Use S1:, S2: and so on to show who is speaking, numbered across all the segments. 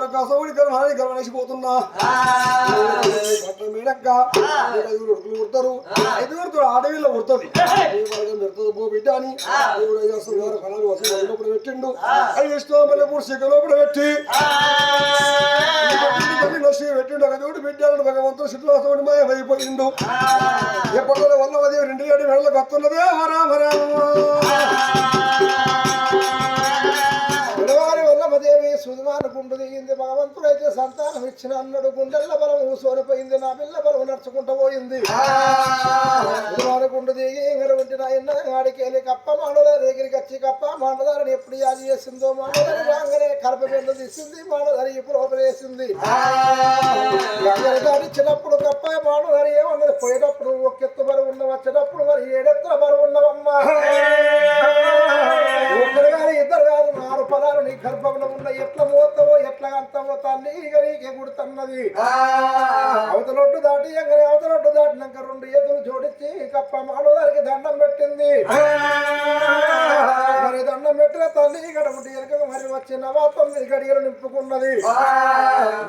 S1: వారు కసవుడి గర్భాన్ని గర్వనేసిపోతున్నా మీడక్క ఐదుగురు ఉడుకులు ఉడతారు ఐదుగురు అడవిలో ఉడుతుంది పెడుతుంది పో బిడ్డ అని. చేస్తున్న వారు కళలు వసతి లోపల పెట్టిండు. ఐదు ఇష్టం మూడు శిఖ లోపల పెట్టి. పెట్టిండు. ఒక దేవుడు బిడ్డలను భగవంతుడు శుక్లవాసముడి మాయమైపోయిండు ఎప్పటిలో వల్ల రెండు ఏడు వేళ్ళకి వస్తున్నదే? హరామ
S2: পুরাই సంతానం ఇచ్చిన అన్నాడు గుండెల్ల బలం ఊసోనిపోయింది నా పిల్ల బలం నడుచుకుంటూ పోయింది. సుధమానుకుంటూ దిగి నాయన ఆడికి వెళ్ళి కప్ప మాండదారి దగ్గరికి వచ్చి కప్ప మాండదారిని ఎప్పుడు యాది చేసిందో మాండదారి రాగానే కలప పెండు తీసింది మాండదారి ఇప్పుడు వేసింది. గంగని దాటిచ్చినప్పుడు కప్ప మాండదారి ఏమన్నది? పోయేటప్పుడు ఒక ఎత్తు బరువు ఉన్న వచ్చేటప్పుడు మరి ఏడెత్తుల బరువు ఉన్నవమ్మా? ఒక్కరు కాదు ఇద్దరు కాదు ఆరు పదాలు నీ గర్భంలో ఉన్న ఎట్లా మోస్తావో ఎట్లా అంతవో తల్లి? ఇక నీకే గుర్తున్నది అవతలొట్టు దాటి ఎంగని అవతలొట్టు దాటినాక రెండు ఎదురు జోడించి కప్ప మానవారికి దండం పెట్టింది. మరి దండం పెట్టిన తల్లి ఉండి ఎనక మరి వచ్చి నవా తొమ్మిది గడియలు నింపుకున్నది.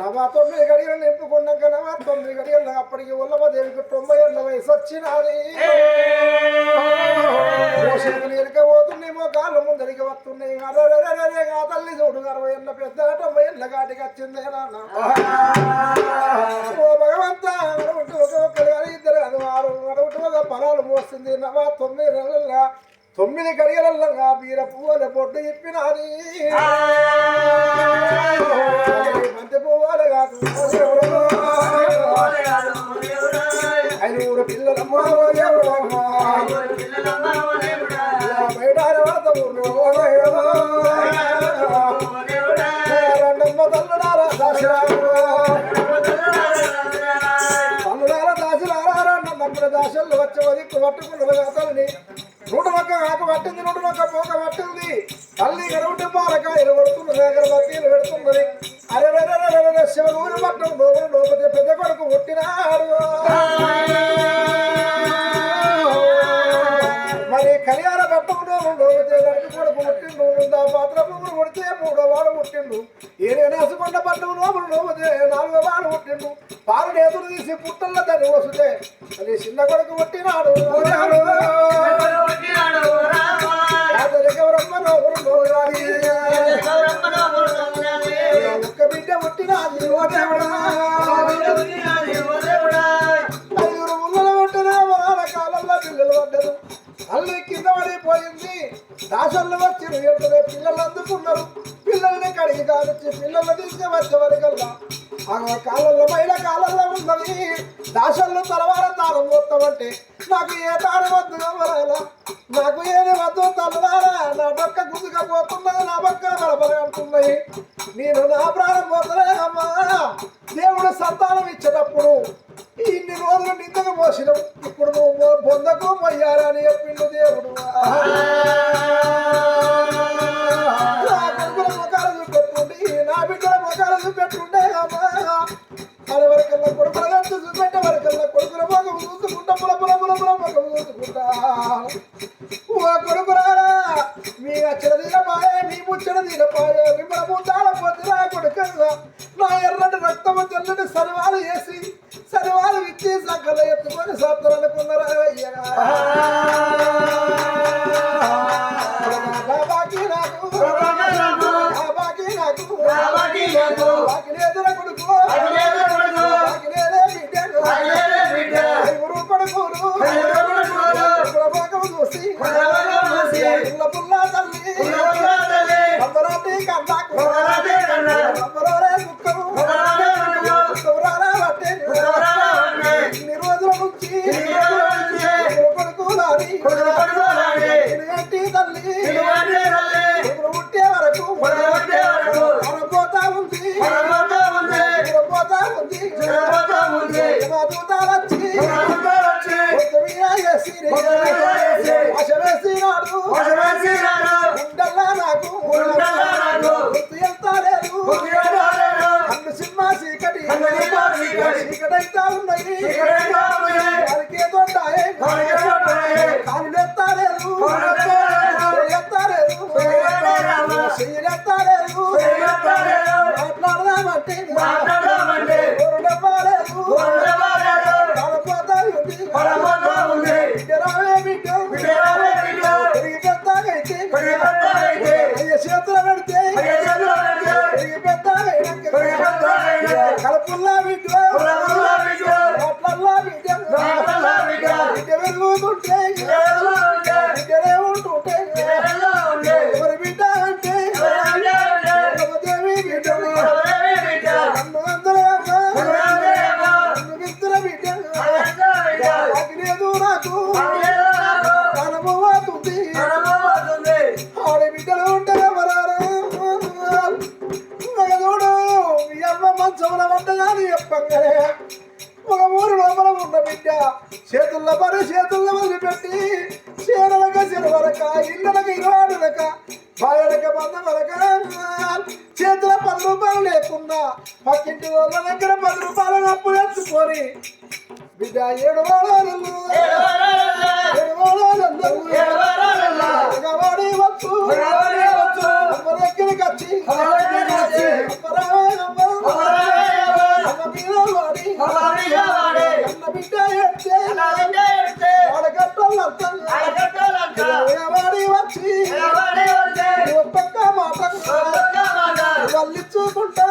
S2: నవా తొమ్మిది గడియలు నింపుకున్నాక నవా తొమ్మిది గడియలు అప్పటికి ఉల్లమ దేవికి తొంభై ఏళ్ళ వయసు వచ్చినది. ఎనక పోతున్నాయేమో కాళ్ళు ముందరికి వస్తున్నాయి. తల్లి చూడు అరవై ఏళ్ళ పెద్ద తొంభై ఏళ్ళ కాటికి వచ్చిందే నాన్న. ఓ భగవంత అడవుటి ఒక ఒక్కరు కానీ ఇద్దరు కాదు ఒక పొలాలు మోస్తుంది నవా తొమ్మిది నెలల తొమ్మిది గడియలల్లా బీర పువ్వుల పొట్టు ఇప్పినది. మంచి పువ్వులు కాదు. ఐదుగురు పిల్లలమ్మ. బయట. రెండమ్మ తల్లుడారా. తల్లుడారా రెండమ్మ వచ్చే వదిక్కు పట్టుకున్న నూట ఆకు పట్టింది నూట మొక్క పోక పట్టింది తల్లి పెడుతున్నది అరే శివగూరి పట్టణం లోపల పెద్ద కొడుకు పుట్టినాడు నేసుకొండ పట్టణం లోపల లోపల నాలుగో వాడు పుట్టిండు. పాలు నేతులు తీసి పుట్టల్లో దాన్ని వస్తే అది చిన్న కొడుకు పుట్టినాడు. ఒక్క బిడ్డ పుట్టినాది ఆశలు వచ్చి ఎంటనే పిల్లలు అందుకున్నారు. పిల్లల్ని కడిగి కానిచ్చి పిల్లలు తీసుకు వచ్చే వరకల్లా ఆ కాలంలో మహిళ కాలంలో ఉన్నది. దాసల్లో తలవార తాళం పోతామంటే నాకు ఏ తాళం వద్దు నాకు ఏది వద్దు తలవారా? నా పక్క గుద్దుగా పోతున్నది నా బక్క బలబలగంటున్నాయి నేను నా ప్రాణం పోతలే అమ్మా. దేవుడు సంతానం ఇచ్చేటప్పుడు ఇన్ని రోజులు నిందకు మోసినావు ఇప్పుడు నువ్వు పొందకు మొయ్యాలని చెప్పిండు దేవుడు. పుల మీ అచ్చడ తీరపాయే మీ ముచ్చడ తీరపాయే మిమ్మల్ని ముందాల పోతే కొడుకల్లా నా ఎర్రటి రక్తము తెల్లటి సరివాలు వేసి సరివాలు ఇచ్చి సకల ఎత్తుకొని సత్తరనుకున్నారా చెప్పగానే ఒక ఊరు లోపల ఉన్న బిడ్డ చేతుల్లో పని చేతుల్లో వదిలిపెట్టి చీరలక చెరువలక ఇళ్ళలక ఇరవాడులక భార్యలక బంధువులక చేతుల పది రూపాయలు లేకుండా పక్కింటి వాళ్ళ దగ్గర పది రూపాయలు అప్పు తెచ్చుకొని బిడ్డ ఏడు వాడాలు
S3: ఏడు వాడాలు వచ్చు ఎవడి వచ్చి? ఒక్క మాట వల్లి చూకుంటా